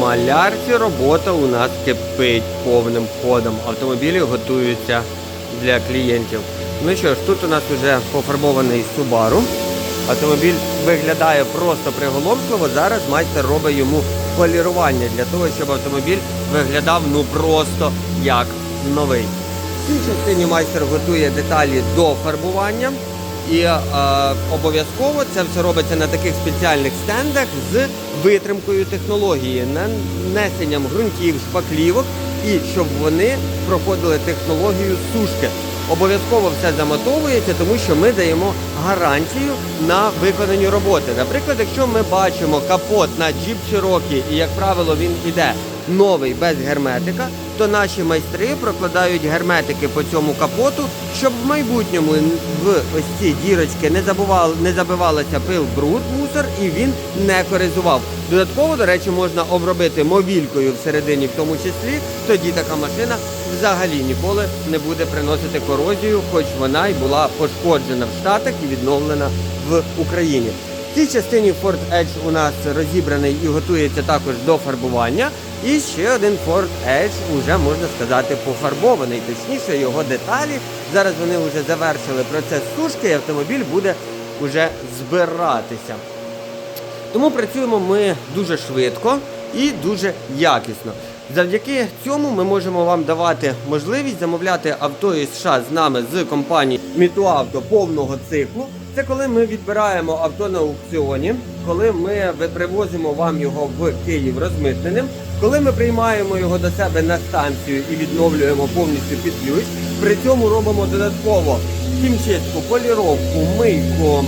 малярці робота у нас кипить повним ходом. Автомобілі готуються для клієнтів. Ну що ж, тут у нас вже пофарбований Subaru. Автомобіль виглядає просто приголомшливо. Зараз майстер робить йому полірування для того, щоб автомобіль виглядав ну просто як новий. В цій частині майстер готує деталі до фарбування. І е, обов'язково це все робиться на таких спеціальних стендах з витримкою технології, нанесенням ґрунтів, шпаклівок, і щоб вони проходили технологію сушки. Обов'язково все замотовується, тому що ми даємо гарантію на виконані роботи. Наприклад, якщо ми бачимо капот на Jeep Cherokee, і як правило він іде новий без герметика, то наші майстри прокладають герметики по цьому капоту, щоб в майбутньому в ось ці дірочки не забував, не забивалося пил, бруд, мусор і він не коризував. Додатково, до речі, можна обробити мобількою всередині, в тому числі, тоді така машина взагалі ніколи не буде приносити корозію, хоч вона й була пошкоджена в Штатах і відновлена в Україні. В цій частині Ford Edge у нас розібраний і готується також до фарбування. І ще один Ford Edge уже можна сказати пофарбований, точніше його деталі. Зараз вони вже завершили процес сушки, і автомобіль буде вже збиратися. Тому працюємо ми дуже швидко і дуже якісно. Завдяки цьому ми можемо вам давати можливість замовляти авто із США з нами з компанії Мітуавто повного циклу. Це коли ми відбираємо авто на аукціоні, коли ми привозимо вам його в Київ розмитненим, коли ми приймаємо його до себе на станцію і відновлюємо повністю під ключ. При цьому робимо додатково хімчистку, поліровку, мийку,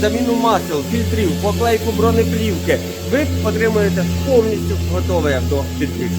заміну масел, фільтрів, поклейку бронеплівки. Ви отримуєте повністю готове авто під ключ.